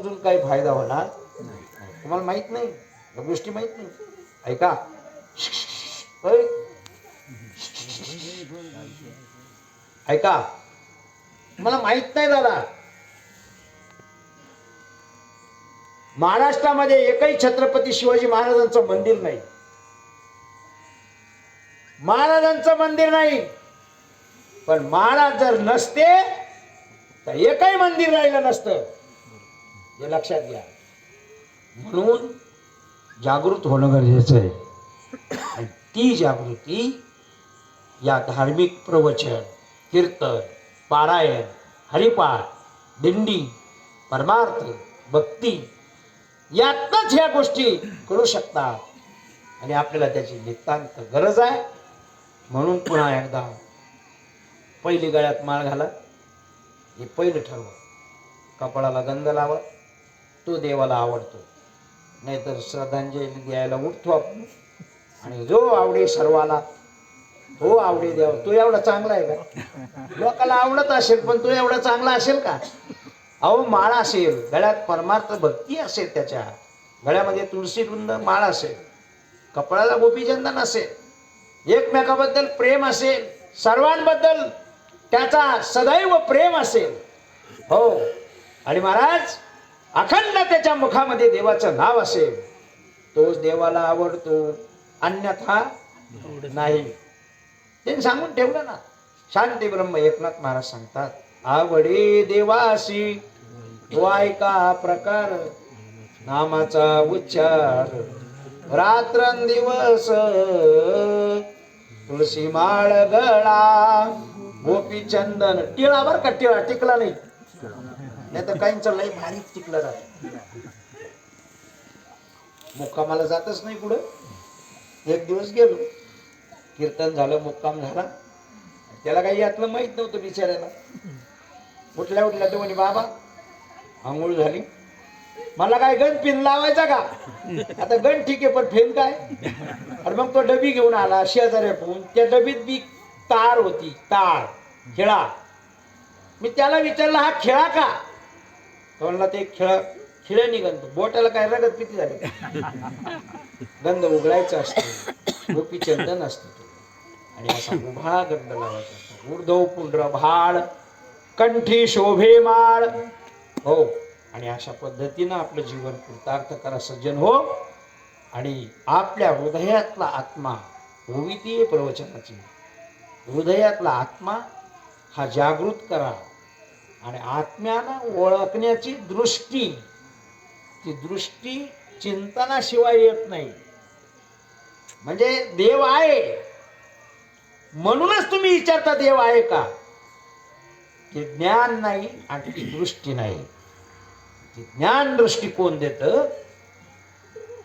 समजून काही फायदा होणार तुम्हाला माहीत नाही? या गोष्टी माहीत नाही? ऐका. ऐका. मला माहीत नाही दादा. महाराष्ट्रामध्ये एकही छत्रपती शिवाजी महाराजांचं मंदिर नाही. महाराजांचं मंदिर नाही. पण महाराज जर नसते तर एकही मंदिर राहिलं नसतं. हे लक्षात घ्या. म्हणून जागृत होणं गरजेचं आहे. आणि ती जागृती या धार्मिक प्रवचन कीर्तन पारायण हरिपाठ दिंडी परमार्थ भक्ती यातच ह्या गोष्टी करू शकतात. आणि आपल्याला त्याची नितांत गरज आहे. म्हणून पुन्हा एकदा पहिली गळ्यात माळ घाला. हे पहिलं ठरवा. कपाळाला गंध लावा. तो देवाला आवडतो. नाहीतर श्रद्धांजली द्यायला उठतो आपण. आणि जो आवडे सर्वाला हो आवडे देव तो एवढा चांगला आहे का? लोकाला आवडत असेल पण तो एवढा चांगला असेल का? अहो माळ असेल गळ्यात परमार्थ भक्ती असेल त्याच्या. गळ्यामध्ये तुळशी वृंद माळ असेल. कपड्याला गोपीचंदन असेल. एकमेकाबद्दल प्रेम असेल. सर्वांबद्दल त्याचा सदैव प्रेम असेल. हो. आणि महाराज अखंड त्याच्या मुखामध्ये देवाचं नाव असेल तोच देवाला आवडतो. अन्यथा नाही. त्यांनी सांगून ठेवलं ना. शांती ब्रह्म एकनाथ महाराज सांगतात आवडे देवासी तो ऐका प्रकार नामाचा उच्चार. रात्रंदिवस तुळशी माळ गळा गोपी चंदन. टिळा बर का टिळा? टिकला नाही. नाही तर काहींचं लय भारी टिकलं जात. मुक्कामाला जातच नाही पुढं. एक दिवस गेलो. कीर्तन झालं मुक्काम झाला. त्याला काही यातलं माहीत नव्हतं बिचाऱ्याला. उठल्या उठल्या तो म्हणे बाबा आंघोळ झाली. मला काय गण पिन लावायचा का? आता गण ठीक आहे पण फेन काय? आणि मग तो डबी घेऊन आला शेजाऱ्या त्या डबीत बी तार होती तार खेळा. मी त्याला विचारलं हा खेळा का? तो म्हणला ते खेळ खिळे निघंत बोटाला काय रगत किती झाली? गंध उघडायचा असतो. गोपी चंदन असतो तो. आणि असा उभा गंध लावायचा असतो. ऊर्ध्व पुंड्र भाळ कंठी शोभे माळ. हो. आणि अशा पद्धतीनं आपलं जीवन कृतार्थ करा सज्जन हो. आणि आपल्या हृदयातला आत्मा भूमितीय प्रवचनाची. हृदयातला आत्मा हा जागृत करा. आणि आत्म्यानं ओळखण्याची दृष्टी ती दृष्टी चिंतनाशिवाय येत नाही. म्हणजे देव आहे. म्हणूनच तुम्ही विचारता देव आहे का? ते ज्ञान नाही आणि ती दृष्टी नाही. ती ज्ञान दृष्टी कोण देत?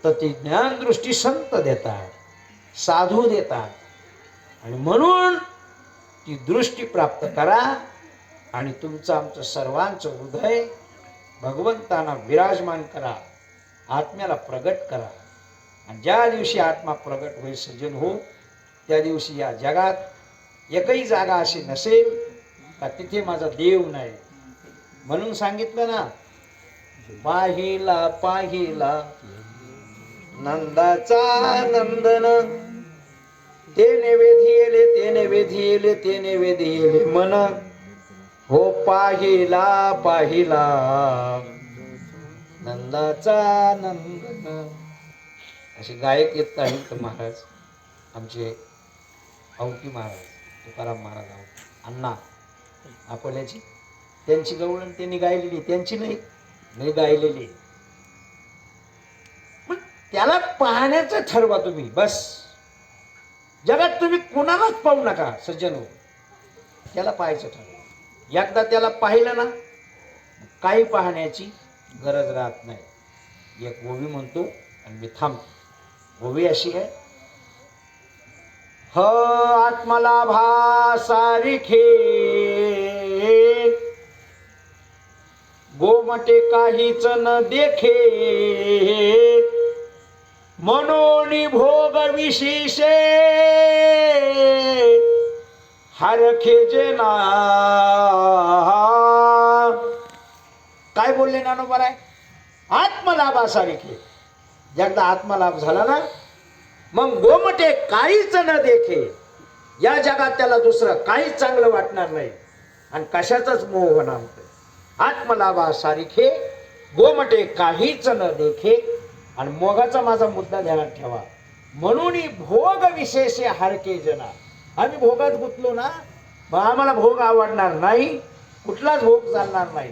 तर ती ज्ञान दृष्टी संत देतात साधू देतात. आणि म्हणून ती दृष्टी प्राप्त करा. आणि तुमचं आमचं सर्वांचं हृदय भगवंतांना विराजमान करा. आत्म्याला प्रगट करा. आणि ज्या दिवशी आत्मा प्रगट होईल सज्जन हो त्या दिवशी या जगात एकही जागा अशी नसेल का तिथे माझा देव नाही. म्हणून सांगितलं ना पाहिला पाहिला नंदाचा नंदन. ते वेधिले ते वेधिले ते वेधिले मन. हो पाहिला पाहिला. नंदाचा नंद असे गायक येत आहेत महाराज आमचे औकी महाराज तुकाराम महाराज अण्णा अकोल्याची त्यांची गवळण त्यांनी गायलेली त्यांची नाही नाही गायलेली. पण त्याला पाहण्याचं ठरवा तुम्ही बस. जगात तुम्ही कुणालाच पाहू नका सज्जन. त्याला पाहायचं ठरवा. एकदा त्याला पाहिलं ना काही पाहण्याची गरज राहत नाही. एक ओवी म्हणतो आणि मी थांबतो. ओवी अशी आहे. ह आत्मलाभा सारिखे गोमटे काहीच न देखे. म्हणून भोग विशेषे. हरखे जे ना काय बोलले नानो बरं आहे आत्मलाभासारखे एकदा आत्मलाभ झाला ना मग गोमटे काहीच न देखे. या जगात त्याला दुसरं काहीच चांगलं वाटणार नाही. आणि कशाचाच मोह होणार नाही. आत्मलाभासारखे गोमटे काहीच न देखे. आणि मोगाचा माझा मुद्दा ध्यानात ठेवा. म्हणून भोग विशेष हरके जना आम्ही भोगात गुंतलो ना मग आम्हाला भोग आवडणार नाही कुठलाच भोग चालणार नाही.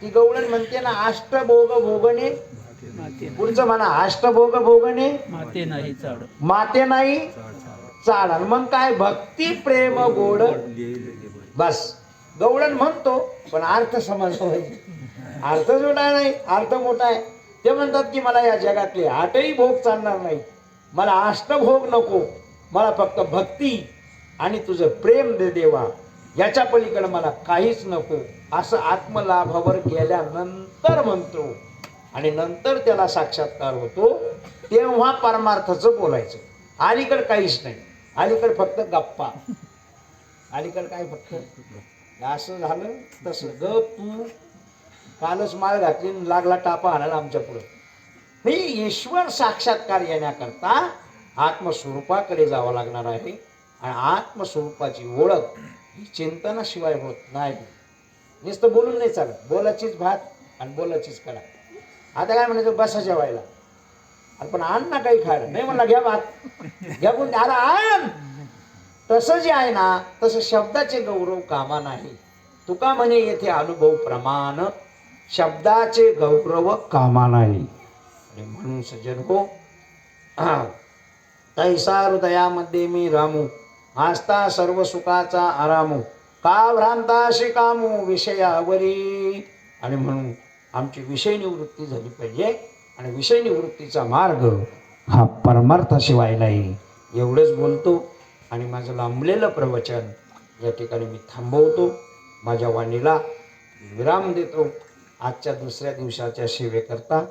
ती गवळण म्हणते ना अष्टभोग भोगणे पुढचं म्हणा अष्टभोग भोगणे माते नाही चाड. माते नाही चाल मग काय भक्ती प्रेम गोड? बस. गवळण म्हणतो पण अर्थ समजला पाहिजे अर्थ छोटा नाही अर्थ मोठा आहे. ते म्हणतात की मला या जगातले आठही भोग चालणार नाही. मला अष्टभोग नको. मला फक्त भक्ती आणि तुझं प्रेम दे देवा. याच्या पलीकडे मला काहीच नको. असं आत्मलाभावर गेल्यानंतर म्हणतो. आणि नंतर त्याला साक्षात्कार होतो. तेव्हा परमार्थाचं बोलायचं. अलीकडं काहीच नाही. अलीकडे फक्त गप्पा. अलीकडे काय फक्त? असं झालं तसं. गप तू. कालच माळ घातली लागला टापा आणायला आमच्या पुढं. नाही ईश्वर साक्षात्कार येण्याकरता आत्मस्वरूपाकडे जावं लागणार आहे. आणि आत्मस्वरूपाची ओळख ही चिंतनाशिवाय होत नाही. नुसतं बोलून नाही चालत. बोलाचीच भात आणि बोलाचीच करा आता काय म्हणायचं? बसा जेवायला. अरे पण आण ना काही खायला. नाही म्हणला घ्या भात. घ्या कोण? अरे आण. तसं जे आहे ना तसं शब्दाचे गौरव कामा नाही. तुका म्हणे येथे अनुभव प्रमाण. शब्दाचे गौरव कामा नाही. आणि म्हणून सज्जन हो तैसा हृदयामध्ये मी रामू. आस्ता सर्व सुखाचा आरामू. का भ्रांताशी कामू विषयावरी आणि म्हणून आमची विषय निवृत्ती झाली पाहिजे. आणि विषय निवृत्तीचा मार्ग हा परमार्थाशिवाय नाही एवढंच बोलतो. आणि माझं लांबलेलं प्रवचन या ठिकाणी मी थांबवतो. माझ्या वाणीला विराम देतो. आजच्या दुसऱ्या दिवसाच्या सेवेकरता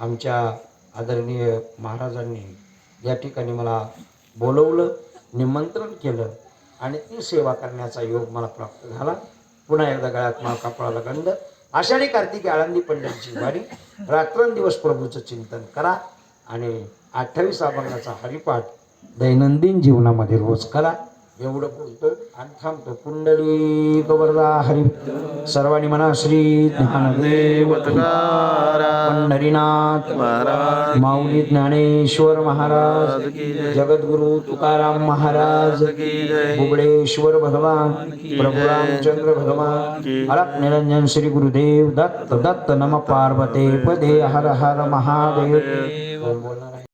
आमच्या आदरणीय महाराजांनी या ठिकाणी मला बोलवलं. निमंत्रण केलं आणि ती सेवा करण्याचा योग मला प्राप्त झाला. पुन्हा एकदा गळ्यात मला कापडाला गंध. आषाढी कार्तिकी आळंदी पंढरीची वारी. रात्रंदिवस प्रभूचं चिंतन करा आणि अठ्ठावीस अभंगाचा हरिपाठ दैनंदिन जीवनामध्ये रोज करा. एवढं बोलतो आणि थांबतो. कुंडली गवरदा हरी. सर्वांनी म्हणा श्री ज्ञानदेव पंढरीनाथ माऊली ज्ञानेश्वर महाराज जगद्गुरु तुकाराम महाराज बुबडेश्वर भगवान प्रभू रामचंद्र भगवान अलक निरंजन श्री गुरुदेव दत्त दत्त नम पार्वते पदे हर हर महादेव. बोलणार